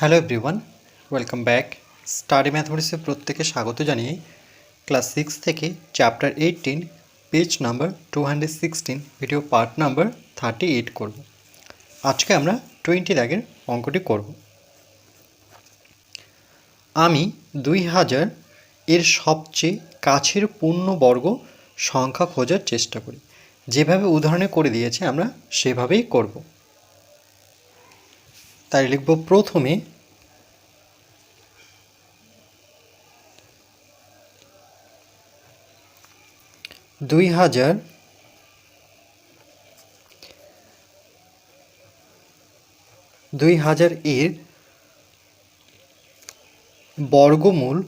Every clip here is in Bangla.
Hello everyone welcome back study ম্যাথমেটিক্সে প্রত্যেকে স্বাগত জানিয়ে ক্লাস সিক্স থেকে chapter eighteen page number two hundred sixteen video part number thirty eight করব। আজকে আমরা টোয়েন্টি দাগের অঙ্কটি করব। আমি দুই হাজার এর সবচেয়ে কাছের পূর্ণবর্গ সংখ্যা খোঁজার চেষ্টা করি। যেভাবে উদাহরণে করে দিয়েছে, আমরা সেভাবেই করব। তাই লিখব প্রথমে দুই হাজার দুই হাজার এর বর্গমূল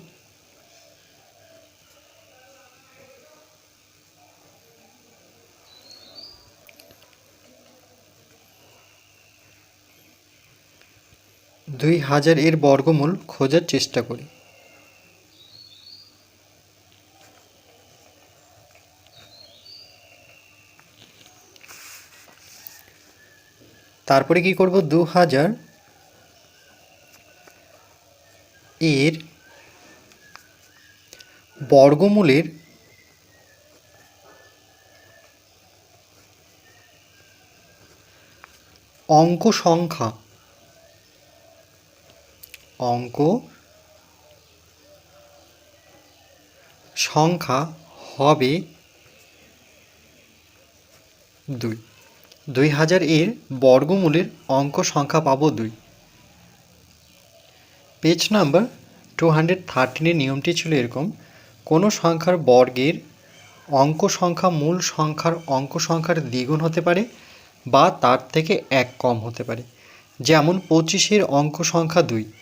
দুই হাজার এর বর্গমূল খোঁজার চেষ্টা করি। তারপরে কি করব? দু হাজার এর বর্গমূলের অঙ্ক সংখ্যা অঙ্ক সংখ্যা হবে দুই। দুই হাজার এর বর্গমূলের অঙ্ক সংখ্যা পাবো দুই। পেজ নাম্বার টু হান্ড্রেড থার্টিনের নিয়মটি ছিল এরকম, কোনো সংখ্যার বর্গের অঙ্ক সংখ্যা মূল সংখ্যার অঙ্ক সংখ্যার দ্বিগুণ হতে পারে বা তার থেকে এক কম হতে পারে। যেমন পঁচিশের অঙ্ক সংখ্যা দুই।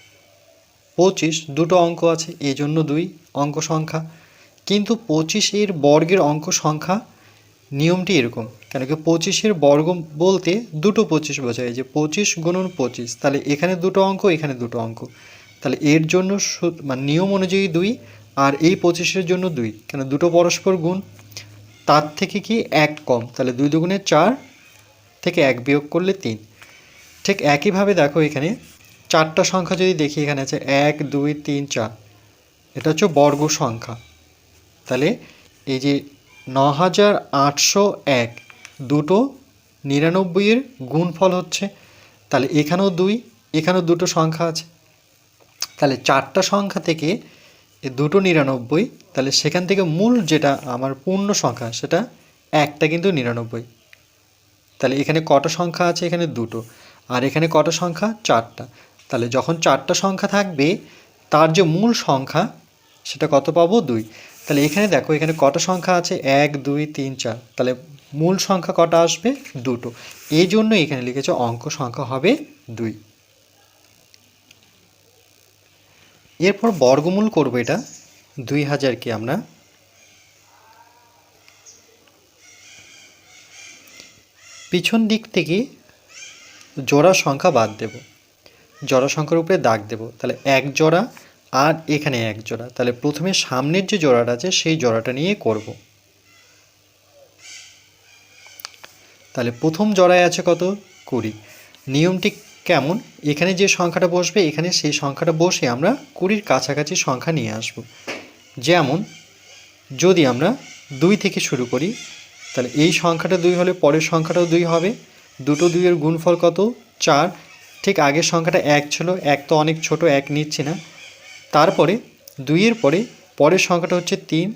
পঁচিশ, দুটো অঙ্ক আছে এই জন্য দুই অঙ্ক সংখ্যা। কিন্তু পঁচিশের বর্গের অঙ্ক সংখ্যা নিয়মটি এরকম, কেন কি পঁচিশের বর্গ বলতে দুটো পঁচিশ বোঝায় যে পঁচিশ গুণন পঁচিশ, তাহলে এখানে দুটো অঙ্ক, এখানে দুটো অঙ্ক। তাহলে এর জন্য মানে নিয়ম অনুযায়ী দুই, আর এই পঁচিশের জন্য দুই, কেন দুটো পরস্পর গুণ, তার থেকে কি এক কম, তাহলে দুই দুগুণে চার থেকে এক বিয়োগ করলে তিন। ঠিক একইভাবে দেখো এখানে চারটা সংখ্যা যদি দেখি এখানে আছে এক, দুই, তিন, চার, এটা হচ্ছে বর্গ সংখ্যা। তাহলে এই যে ন হাজার আটশো এক, দুটো নিরানব্বইয়ের গুণফল হচ্ছে, তাহলে এখানেও দুই, এখানেও দুটো সংখ্যা আছে। তাহলে চারটা সংখ্যা থেকে দুটো নিরানব্বই, তাহলে সেখান থেকে মূল যেটা আমার পূর্ণ সংখ্যা সেটা একটা কিন্তু নিরানব্বই। তাহলে এখানে কটা সংখ্যা আছে? এখানে দুটো। আর এখানে কটা সংখ্যা? চারটা। তাহলে যখন চারটা সংখ্যা থাকবে, তার যে মূল সংখ্যা, সেটা কত পাবো? দুই। তাহলে এখানে দেখো, এখানে কটা সংখ্যা আছে? এক, দুই, তিন, চার। তাহলে মূল সংখ্যা কটা আসবে? দুটো। এই জন্য এখানে লিখেছে অঙ্ক সংখ্যা হবে দুই। এরপর বর্গমূল করব এটা। দুই হাজারকে আমরা? পিছন দিক থেকে জোড়া সংখ্যা বাদ দেব। জোড়া সংখ্যার উপরে দাগ দেব। তাহলে এক জোড়া আর এখানে এক জোড়া। তাহলে প্রথমে সামনের যে জোড়াটা আছে, সেই জোড়াটা নিয়ে করব। তাহলে প্রথম জোড়ায় আছে কত? কুড়ি। নিয়মটি কেমন? এখানে যে সংখ্যাটা বসবে, এখানে সেই সংখ্যাটা বসে আমরা কুড়ির কাছাকাছি সংখ্যা নিয়ে আসব। যেমন, যদি আমরা দুই থেকে শুরু করি, তাহলে এই সংখ্যাটা দুই হলে পরের সংখ্যাটাও দুই হবে। দুটো দুইয়ের গুণফল কত? চার। ঠিক আগের সংখ্যাটা এক ছিল, এক তো অনেক ছোট, এক নিচ্ছি না। তারপরে দুইয়ের পরে পরের সংখ্যাটা হচ্ছে তিন।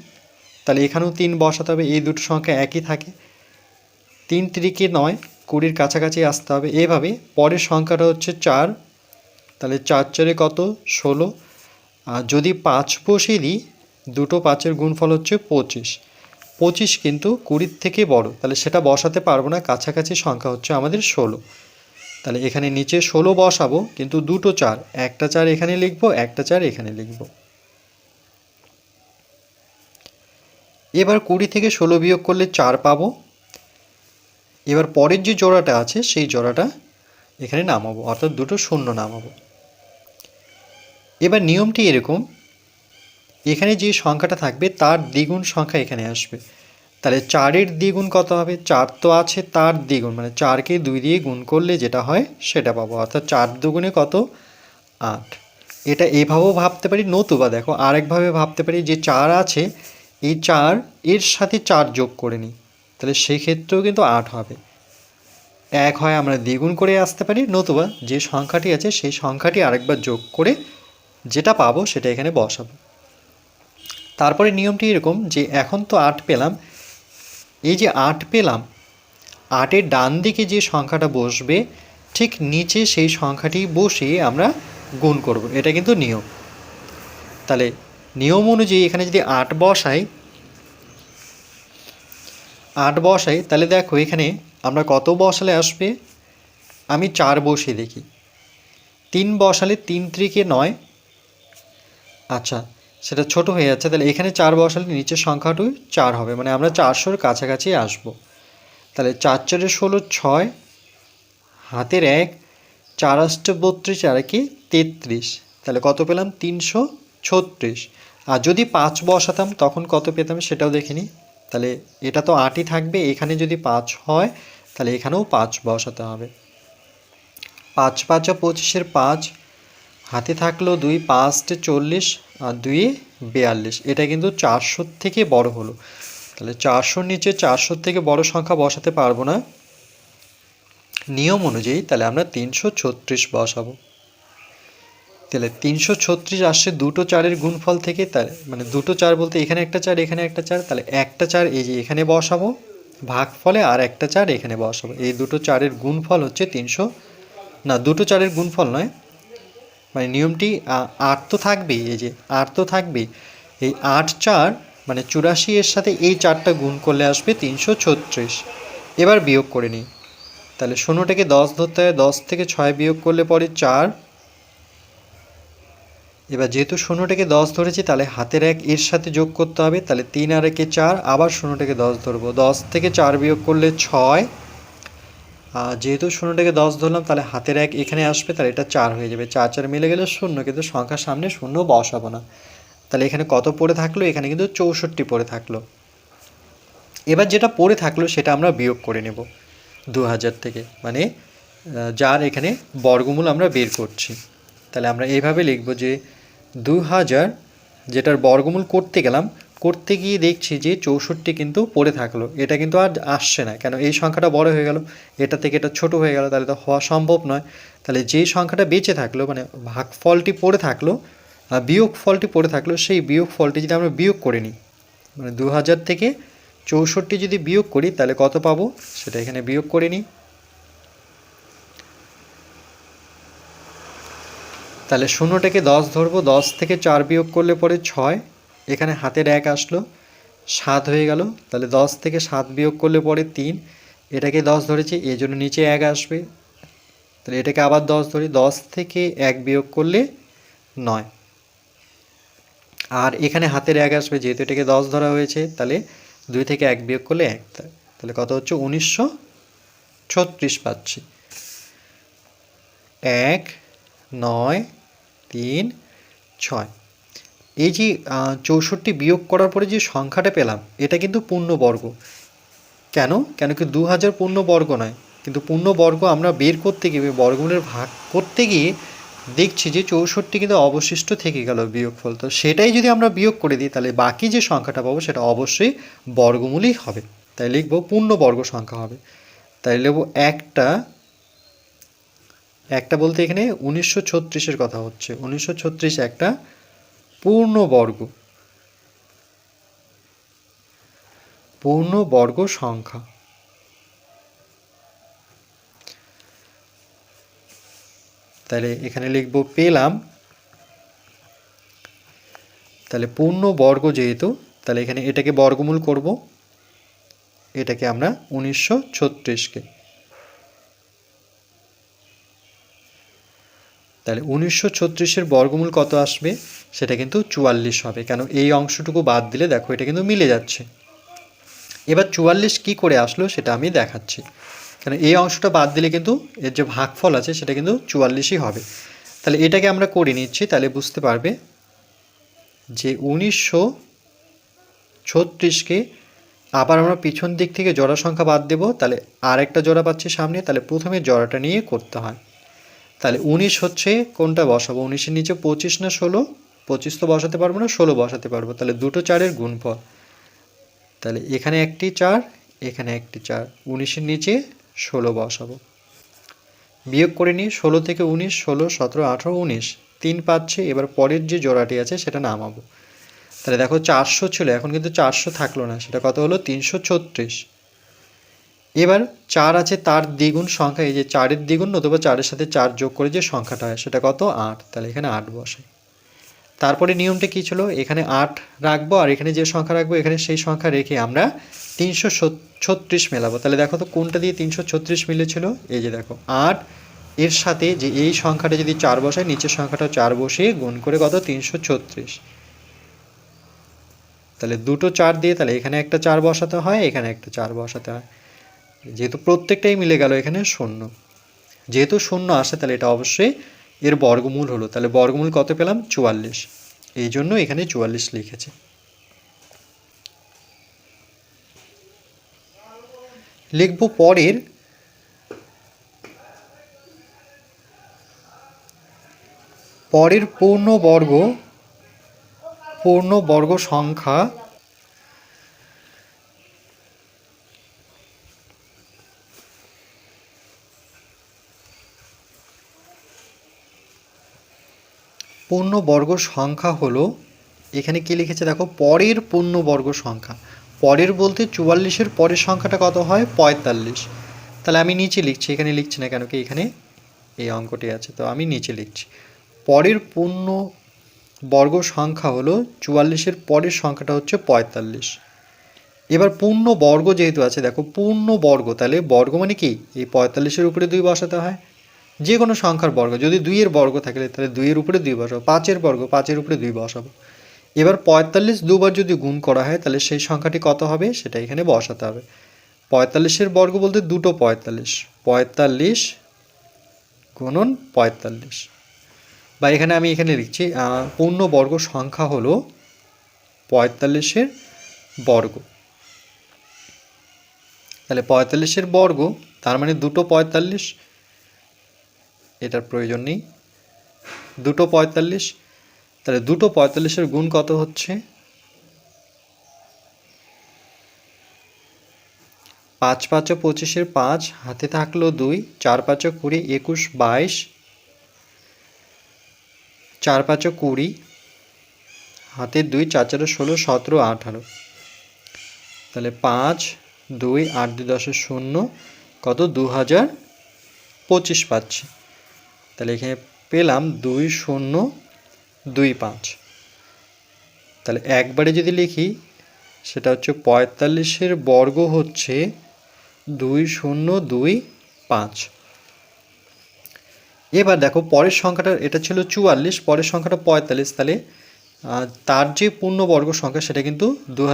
তাহলে এখানেও তিন বসাতে হবে, এই দুটো সংখ্যা একই থাকে। তিন তিরিকে নয়, কুড়ির কাছাকাছি আসতে হবে। এভাবে পরের সংখ্যাটা হচ্ছে চার। তাহলে চার চারে কত? ষোলো। আর যদি পাঁচ বসিয়ে দিই, দুটো পাঁচের গুণফল হচ্ছে পঁচিশ। পঁচিশ কিন্তু কুড়ির থেকে বড়। তাহলে সেটা বসাতে পারব না, কাছাকাছি সংখ্যা হচ্ছে আমাদের ষোলো। তাহলে এখানে নিচে ষোলো বসাবো, কিন্তু দুটো চার, একটা চার এখানে লিখব, একটা চার এখানে লিখব। এবার কুড়ি থেকে ষোলো বিয়োগ করলে চার পাবো। এবার পরের যে জোড়াটা আছে, সেই জোড়াটা এখানে নামাবো, অর্থাৎ দুটো শূন্য নামাবো। এবার নিয়মটি এরকম, এখানে যে সংখ্যাটা থাকবে, তার দ্বিগুণ সংখ্যা এখানে আসবে। তাহলে চারের দ্বিগুণ কত হবে? চার তো আছে, তার দ্বিগুণ। মানে চারকে দুই দিয়ে গুণ করলে যেটা হয়, সেটা পাবো। অর্থাৎ চার দুগুণে কত? আট। এটা এভাবেও ভাবতে পারি, নতুবা দেখো আরেকভাবে ভাবতে পারি যে চার আছে, এই চার এর সাথে চার যোগ করে নিই। তাহলে সেক্ষেত্রেও কিন্তু আট হবে। এক হয় আমরা দ্বিগুণ করে আসতে পারি, নতুবা যে সংখ্যাটি আছে, সেই সংখ্যাটি আরেকবার যোগ করে যেটা পাবো সেটা এখানে বসাবো। তারপরে নিয়মটি এরকম যে এখন তো আট পেলাম এই যে আট পেলাম, আটের ডান দিকে যে সংখ্যাটা বসবে, ঠিক নিচে সেই সংখ্যাটি বসিয়ে আমরা গুণ করব। এটা কিন্তু নিয়ম। তাহলে নিয়ম অনুযায়ী এখানে যদি আট বসাই আট বসাই, তাহলে দেখো এখানে আমরা কত বসালে আসবে? আমি চার বসিয়ে দেখি। তিন বসালে তিন ত্রিকে নয়। আচ্ছা সেটা ছোট হয়ে যাচ্ছে, তাহলে এখানে চার বসালে নিচের সংখ্যাটি চার হবে মানে আমরা চারশোর কাছাকাছি আসব। তাহলে চার চারে ষোলো ছয়, হাতের এক, চার আষ্ট বত্রিশ, আর কি তেত্রিশ। তাহলে কত পেলাম? তিনশো ছত্রিশ। আর যদি পাঁচ বসাতাম, তখন কত পেতাম সেটাও দেখিনি তাহলে এটা তো আটই থাকবে, এখানে যদি পাঁচ হয়, তাহলে এখানেও পাঁচ বসাতে হবে। পাঁচ পাঁচা পঁচিশের পাঁচ, হাতে থাকল দুই, পাঁচটে চল্লিশ আর দুই বিয়াল্লিশ। এটা কিন্তু চারশোর থেকে বড় হলো। তাহলে চারশোর নিচে চারশোর থেকে বড় সংখ্যা বসাতে পারব না। নিয়ম অনুযায়ী তাহলে আমরা তিনশো ছত্রিশ বসাবো। তাহলে তিনশো ছত্রিশ আসছে দুটো চারের গুণফল থেকে, তাহলে মানে দুটো চার বলতে এখানে একটা চার, এখানে একটা চার, তাহলে একটা চার এই যে এখানে বসাবো ভাগ ফলে আর একটা চার এখানে বসাবো। এই দুটো চারের গুণফল হচ্ছে তিনশো, না দুটো চারের গুণফল নয় মানে নিয়মটি আট তো থাকবেই, এই যে আট তো থাকবেই। এই আট চার মানে চুরাশি এর সাথে এই চারটা গুণ করলে আসবে তিনশো ছত্রিশ। এবার বিয়োগ করে নিই। তাহলে ষোলোটাকে দশ ধরতে হয়, দশ থেকে ছয় বিয়োগ করলে পরে চার। এবার যেহেতু শূন্যটাকে দশ ধরেছি, তাহলে হাতের এক এর সাথে যোগ করতে হবে, তাহলে তিন আর একে চার, আবার শূন্যটাকে দশ ধরবো। দশ থেকে চার বিয়োগ করলে ছয় যেহেতু শূন্যটাকে দশ ধরলাম, তাহলে হাতের এক এখানে আসবে, তাহলে এটা চার হয়ে যাবে। চার চার মিলে গেলে শূন্য, কিন্তু সংখ্যার সামনে শূন্য বসাবো না। তাহলে এখানে কত পড়ে থাকল? এখানে কিন্তু চৌষট্টি পড়ে থাকল। এবার যেটা পড়ে থাকল, সেটা আমরা বিয়োগ করে নেব দু হাজার থেকে। মানে যার এখানে বর্গমূল আমরা বের করছি। তাহলে আমরা এইভাবে লিখব যে দু হাজার যেটার বর্গমূল করতে গেলাম করতে গিয়ে দেখছি যে চৌষট্টি কিন্তু পড়ে থাকল। এটা কিন্তু আর আসছে না। কেন? এই সংখ্যাটা বড় হয়ে গেল। এটা থেকে এটা ছোট হয়ে গেল। তাহলে তো হওয়া সম্ভব নয়। তাহলে যেই সংখ্যাটা বেঁচে থাকল মানে ভাগফলটি পড়ে থাকল বিয়োগ ফলটি পড়ে থাকল, সেই বিয়োগ ফলটি যদি আমরা বিয়োগ করে নিই মানে দু হাজার থেকে চৌষট্টি যদি বিয়োগ করি, তাহলে কত পাবো? সেটা এখানে বিয়োগ করে নিই। তাহলে শূন্যটাকে দশ ধরবো। দশ থেকে চার বিয়োগ করলে পরে ছয়। এখানে হাতের এক আসলো, সাত হয়ে গেল। তাহলে দশ থেকে সাত বিয়োগ করলে পরে তিন। এটাকে দশ ধরেছি, এই জন্য নিচে এক আসবে। তাহলে এটাকে আবার দশ ধরি, দশ থেকে এক বিয়োগ করলে নয়। আর এখানে হাতের এক আসবে, যেহেতু এটাকে দশ ধরা হয়েছে, তাহলে দুই থেকে এক বিয়োগ করলে এক। তাহলে কত হচ্ছে? উনিশশো ছত্রিশ পাচ্ছি। এক, নয়, তিন, ছয়। এই যে চৌষট্টি বিয়োগ করার পরে যে সংখ্যাটা পেলাম, এটা কিন্তু পূর্ণবর্গ। কেন? কেন কি দু হাজার পূর্ণবর্গ নয়। কিন্তু পূর্ণবর্গ আমরা বের করতে গিয়ে, বর্গমূলের ভাগ করতে গিয়ে দেখছি যে চৌষট্টি কিন্তু অবশিষ্ট থেকে গেল বিয়োগফল। তো সেটাই যদি আমরা বিয়োগ করে দিই, তাহলে বাকি যে সংখ্যাটা পাবো, সেটা অবশ্যই বর্গমূলই হবে। তাই লিখব পূর্ণবর্গ সংখ্যা হবে। তাই লিখব একটা একটা বলতে এখানে উনিশশো ছত্রিশের কথা হচ্ছে। উনিশশো ছত্রিশ একটা পূর্ণবর্গ। পূর্ণবর্গ সংখ্যা। তাহলে এখানে লিখব পেলাম। তাহলে পূর্ণ বর্গ যেহেতু, তাহলে এখানে এটাকে বর্গমূল করব। এটাকে আমরা উনিশশো ছত্রিশকে তাহলে উনিশশো ছত্রিশের বর্গমূল কত আসবে? সেটা কিন্তু চুয়াল্লিশ হবে। কেন? এই অংশটুকু বাদ দিলে দেখো এটা কিন্তু মিলে যাচ্ছে। এবার চুয়াল্লিশ কি করে আসলো সেটা আমি দেখাচ্ছি। কেন? এই অংশটা বাদ দিলে কিন্তু এর যে ভাগফল আছে সেটা কিন্তু চুয়াল্লিশই হবে। তাহলে এটাকে আমরা করে নিচ্ছি, তাহলে বুঝতে পারবে যে উনিশশো ছত্রিশকে আবার আমরা পিছন দিক থেকে জোড়া সংখ্যা বাদ দেব। তাহলে আর একটা জোড়া পাচ্ছি সামনে, তাহলে প্রথমে জোড়াটা নিয়ে করতে হয়। তাহলে উনিশ হচ্ছে কোনটা বসাবো? উনিশের নিচে পঁচিশ না ষোলো? পঁচিশ তো বসাতে পারব না, ষোলো বসাতে পারব। তাহলে দুটো চারের গুণফল। তাহলে এখানে একটি চার, এখানে একটি চার। উনিশের নিচে ষোলো বসাবো। বিয়োগ করে নিই, ষোলো থেকে উনিশ, ষোলো, সতেরো, আঠেরো, উনিশ। তিন পাচ্ছে, এবার পরের যে জোড়াটি আছে সেটা নামাবো। তাহলে দেখো চারশো ছিল, এখন কিন্তু চারশো থাকল না। সেটা কত হলো? তিনশো ছত্রিশ। এবার চার আছে, তার দ্বিগুণ সংখ্যা, এই যে চারের দ্বিগুণ নতুবা চারের সাথে চার যোগ করে যে সংখ্যাটা হয়, সেটা কত? আট। তাহলে এখানে আট বসে। তারপরে নিয়মটা কী ছিল? এখানে আট রাখব, আর এখানে যে সংখ্যা রাখব, এখানে সেই সংখ্যা রেখে আমরা তিনশো ছত্রিশ মেলাবো। তাহলে দেখো তো কোনটা দিয়ে তিনশো ছত্রিশ মিলেছিল? এই যে দেখো, আট এর সাথে যে এই সংখ্যাটা যদি চার বসায়, নিচের সংখ্যাটা চার বসিয়ে গুণ করে কত? তিনশো ছত্রিশ। তাহলে দুটো চার দিয়ে, তাহলে এখানে একটা চার বসাতে হয়, এখানে একটা চার বসাতে হয়। যেহেতু প্রত্যেকটাই মিলে গেল এখানে শূন্য। যেহেতু শূন্য আসে, তাহলে এটা অবশ্যই এর বর্গমূল হলো। তাহলে বর্গমূল কত পেলাম? চুয়াল্লিশ। এই জন্য এখানে চুয়াল্লিশ লিখেছে। লিখব পরের। পরের পূর্ণ বর্গ পূর্ণ বর্গ সংখ্যা পূর্ণবর্গ সংখ্যা হলো, এখানে কি লিখেছে দেখো? পরের পূর্ণবর্গ সংখ্যা। পরের বলতে চুয়াল্লিশের পরের সংখ্যাটা কত হয়? পঁয়তাল্লিশ। তাহলে আমি নিচে লিখছি, এখানে লিখছি না কেন কি? এখানে এই অঙ্কটি আছে, তো আমি নিচে লিখছি। পরের পূর্ণ বর্গ সংখ্যা হলো, চুয়াল্লিশের পরের সংখ্যাটা হচ্ছে পঁয়তাল্লিশ। এবার পূর্ণ বর্গ যেহেতু আছে, দেখো পূর্ণ বর্গ তাহলে বর্গ মানে কি? এই পঁয়তাল্লিশের উপরে দুই বসাতে হয়। যে কোনো সংখ্যার বর্গ, যদি দুইয়ের বর্গ থাকে, তাহলে দুইয়ের উপরে দুই বসাবো পাঁচের বর্গ, পাঁচের উপরে দুই বসাবো। এবার পঁয়তাল্লিশ দুবার যদি গুণ করা হয়, তাহলে সেই সংখ্যাটি কত হবে? সেটা এখানে বসাতে হবে। পঁয়তাল্লিশের বর্গ বলতে দুটো পঁয়তাল্লিশ। পঁয়তাল্লিশ গুণন পঁয়তাল্লিশ। বা এখানে আমি এখানে লিখছি পূর্ণ বর্গ সংখ্যা হলো পঁয়তাল্লিশের বর্গ। তাহলে পঁয়তাল্লিশের বর্গ, তার মানে দুটো পঁয়তাল্লিশ এটার প্রয়োজন নেই। দুটো পঁয়তাল্লিশ, তাহলে দুটো পঁয়তাল্লিশের গুণ কত হচ্ছে? পাঁচ পাঁচ পঁচিশের পাঁচ, হাতে থাকল দুই, চার পাঁচ কুড়ি, একুশ বাইশ, চার পাঁচ কুড়ি, হাতে দুই, চার চারো ষোলো, সতেরো, আঠারো। তাহলে পাঁচ, দুই, আট দুই দশের শূন্য, কত? দু হাজার পঁচিশ পাচ্ছি। তাহলে এখানে পেলাম দুই শূন্য দুই পাঁচ। তাহলে একবারে যদি লিখি, সেটা হচ্ছে পঁয়তাল্লিশের বর্গ হচ্ছে দুই শূন্য দুই পাঁচ। এবার দেখো পরের সংখ্যাটা, এটা ছিল চুয়াল্লিশ, পরের সংখ্যাটা পঁয়তাল্লিশ। তাহলে তার যে পূর্ণবর্গ সংখ্যা, সেটা কিন্তু দু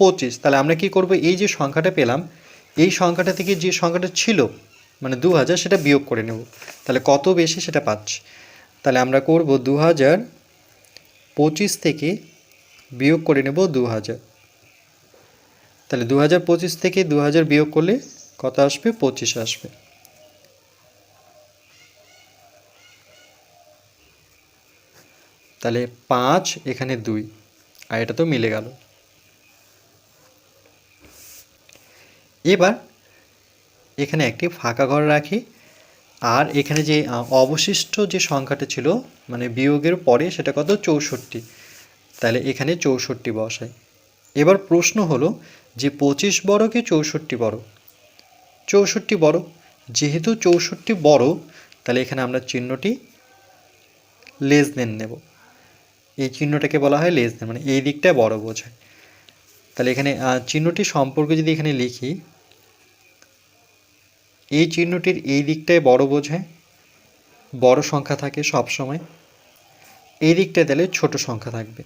পঁচিশ। তাহলে আমরা কি করব? এই যে সংখ্যাটা পেলাম, এই সংখ্যাটা থেকে যে সংখ্যাটা ছিল মানে দু হাজার সেটা বিয়োগ করে নেব। তাহলে কত বেশি সেটা পাচ্ছি? তাহলে আমরা করব দু হাজার পঁচিশ থেকে বিয়োগ করে নেব দু হাজার তাহলে দু হাজার পঁচিশ থেকে দু হাজার বিয়োগ করলে কত আসবে? পঁচিশ আসবে। তাহলে পাঁচ এখানে দুই, আর এটা তো মিলে গেল। এবার এখানে একটি ফাঁকা ঘর রাখি। আর এখানে যে অবশিষ্ট যে সংখ্যাটা ছিল মানে বিয়োগের পরে সেটা কত? চৌষট্টি। তাহলে এখানে চৌষট্টি বসাই। এবার প্রশ্ন হলো যে পঁচিশ বড় কি চৌষট্টি বড়? চৌষট্টি বড়। যেহেতু চৌষট্টি বড়, তাহলে এখানে আমরা চিহ্নটি লেস দেন নেব। এই চিহ্নটাকে বলা হয় লেস দেন মানে এই দিকটা বড় বোঝায়। তাহলে এখানে চিহ্নটি সম্পর্কে যদি এখানে লিখি এই চিহ্নটির এই দিকটায় বড় বোঝায় বড় সংখ্যা থাকে সব সময় এই দিকটায় তাহলে ছোট সংখ্যা থাকবে।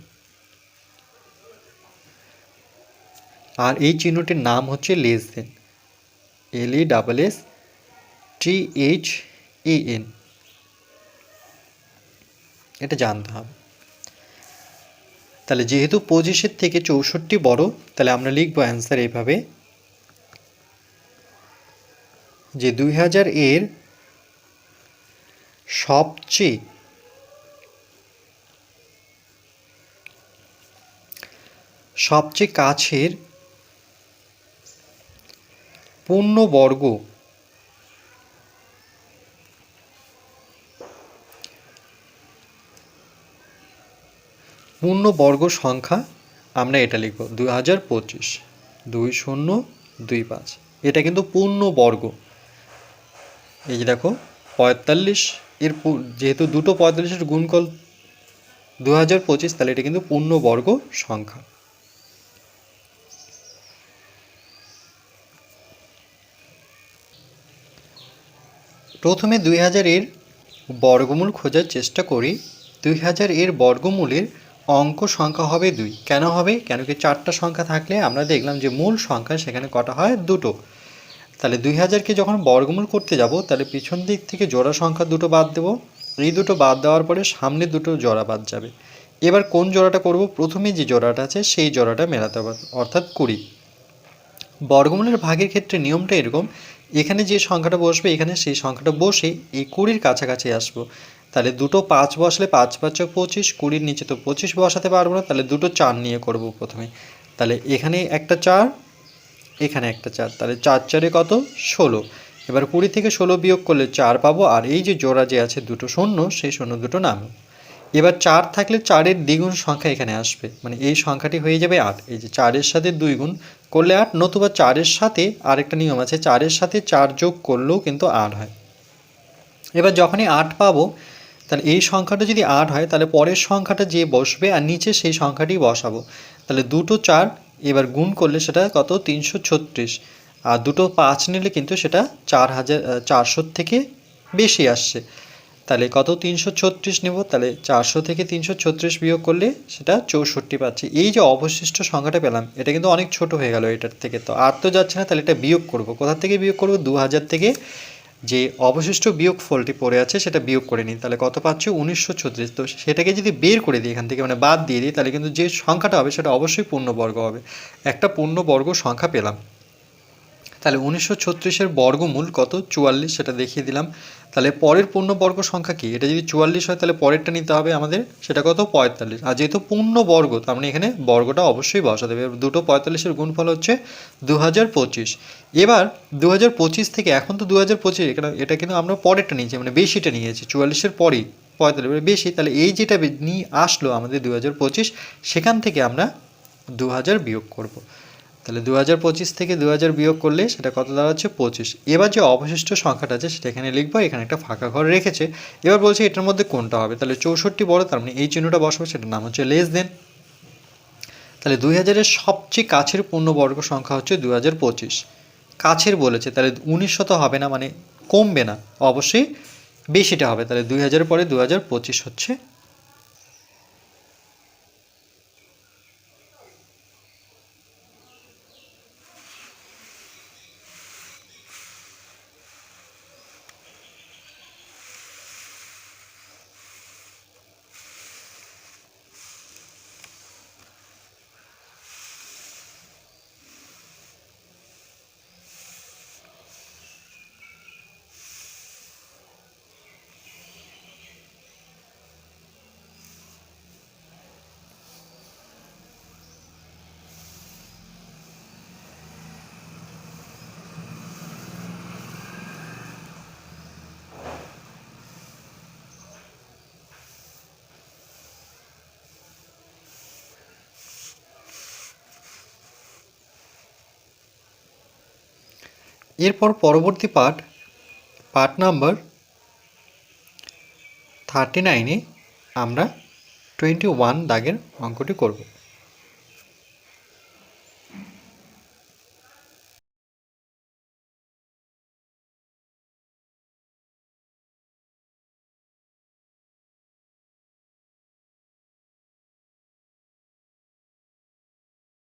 আর এই চিহ্নটির নাম হচ্ছে less than L E double S T H E N এটা জানতে হবে। তাহলে যেহেতু পঁচিশের থেকে চৌষট্টি বড়, তাহলে আমরা লিখব অ্যান্সার এইভাবে। যে দুই হাজার এর সবচেয়ে সবচেয়ে কাছের পূর্ণবর্গ পূর্ণবর্গ সংখ্যা আমরা এটা লিখব দুই হাজার পঁচিশ, দুই শূন্য, দুই পাঁচ। এটা কিন্তু পূর্ণবর্গ। এই যে দেখো, পঁয়তাল্লিশ এর যেহেতু দুটো পঁয়তাল্লিশের গুণকল দু হাজার পঁচিশ, তাহলে এটা কিন্তু পূর্ণবর্গ সংখ্যা। প্রথমে দুই হাজার এর বর্গমূল খোঁজার চেষ্টা করি। দুই হাজার এর বর্গমূলের অঙ্ক সংখ্যা হবে দুই। কেন হবে? কেন কি চারটা সংখ্যা থাকলে আমরা দেখলাম যে মূল সংখ্যা সেখানে কটা হয়? দুটো। তাহলে দুই হাজারকে যখন বর্গমূল করতে যাব, তাহলে পিছন দিক থেকে জোড়া সংখ্যা দুটো বাদ দেব। এই দুটো বাদ দেওয়ার পরে সামনে দুটো জোড়া বাদ যাবে। এবার কোন জোড়াটা করব? প্রথমে যে জোড়াটা আছে, সেই জোড়াটা মেলাতে হবে, অর্থাৎ কুড়ি। বর্গমূলের ভাগের ক্ষেত্রে নিয়মটা এরকম, এখানে যে সংখ্যাটা বসবে, এখানে সেই সংখ্যাটা বসে এই কুড়ির কাছাকাছি আসব। তাহলে দুটো পাঁচ বসলে পাঁচ পাঁচ পঁচিশ, কুড়ির নিচে তো পঁচিশ বসাতে পারব না, তাহলে দুটো চার নিয়ে করব প্রথমে। তাহলে এখানে একটা চার এখানে একটা চার, তাহলে চার চারে কত? ষোলো। এবার কুড়ি থেকে ষোলো বিয়োগ করলে চার পাবো, আর এই যে জোড়া যে আছে দুটো শূন্য সেই শূন্য দুটো নামে। এবার চার থাকলে চারের দ্বিগুণ সংখ্যা এখানে আসবে মানে এই সংখ্যাটি হয়ে যাবে আট। এই যে চারের সাথে দুই গুণ করলে আট, নতুবা চারের সাথে আরেকটা নিয়ম আছে, চারের সাথে চার যোগ করলেও কিন্তু আট হয়। এবার যখনই আট পাবো, তাহলে এই সংখ্যাটা যদি আট হয়, তাহলে পরের সংখ্যাটা যে বসবে আর নিচে সেই সংখ্যাটি বসাবো। তাহলে দুটো চার এবার গুণ করলে সেটা কত? তিনশো ছত্রিশ। আর দুটো পাঁচ নিলে কিন্তু সেটা চার হাজার চারশোর থেকে বেশি আসছে। তাহলে কত? তিনশো ছত্রিশ নেব। তাহলে চারশো থেকে তিনশো ছত্রিশ বিয়োগ করলে সেটা চৌষট্টি পাচ্ছি। এই যে অবশিষ্ট সংখ্যাটা পেলাম, এটা কিন্তু অনেক ছোট হয়ে গেল এটার থেকে। তো আর তো যাচ্ছে না, তাহলে এটা বিয়োগ করব। কোথা থেকে বিয়োগ করব? দু হাজার থেকে যে অবশিষ্ট বিয়োগ ফলটি পড়ে আছে সেটা বিয়োগ করে নিই তাহলে কত পাচ্ছি? উনিশশো ছত্রিশ। তো সেটাকে যদি বের করে দিই এখান থেকে মানে বাদ দিয়ে দিই, তাহলে কিন্তু যে সংখ্যাটা হবে সেটা অবশ্যই পূর্ণবর্গ হবে। একটা পূর্ণবর্গ সংখ্যা পেলাম। তাহলে উনিশশো ছত্রিশের বর্গমূল কত? চুয়াল্লিশ, সেটা দেখিয়ে দিলাম। তাহলে পরের পূর্ণবর্গ সংখ্যা কি? এটা যদি চুয়াল্লিশ হয়, তাহলে পরেরটা নিতে হবে আমাদের। সেটা কত? পঁয়তাল্লিশ। আর যেহেতু পূর্ণবর্গ, তার মানে এখানে বর্গটা অবশ্যই হবে। এবার দুটো পঁয়তাল্লিশের গুণফল হচ্ছে দু হাজার পঁচিশ। এবার দু হাজার পঁচিশ থেকে এখন তো দু হাজার পঁচিশ এটা কিন্তু আমরা পরেরটা নিয়েছি মানে বেশিটা নিয়েছি। চুয়াল্লিশের পরেই পঁয়তাল্লিশ বেশি, তাহলে এই যেটা নিয়ে আসলো আমাদের দু হাজার পঁচিশ, সেখান থেকে আমরা দু হাজার বিয়োগ করব। তাহলে দু হাজার পঁচিশ থেকে দু হাজার বিয়োগ করলে সেটা কত দাঁড়াচ্ছে? পঁচিশ। এবার যে অবশিষ্ট সংখ্যাটা আছে, সেটা এখানে লিখব, এখানে একটা ফাঁকা ঘর রেখেছে। এবার বলছে এটার মধ্যে কোনটা হবে? তাহলে চৌষট্টি বড়, তার মানে এই চিহ্নটা বসবে, সেটার নাম হচ্ছে লেস দেন তাহলে দুই হাজারের সবচেয়ে কাছের পূর্ণবর্গ সংখ্যা হচ্ছে দু হাজার পঁচিশ। কাছের বলেছে, তাহলে উনিশ শত হবে না মানে কমবে না, অবশ্যই বেশিটা হবে। তাহলে দুই হাজার পরে দু হাজার পঁচিশ হচ্ছে এরপর পরবর্তী পার্ট পার্ট নাম্বার থার্টি নাইনে আমরা টোয়েন্টি ওয়ান দাগের অঙ্কটি করব।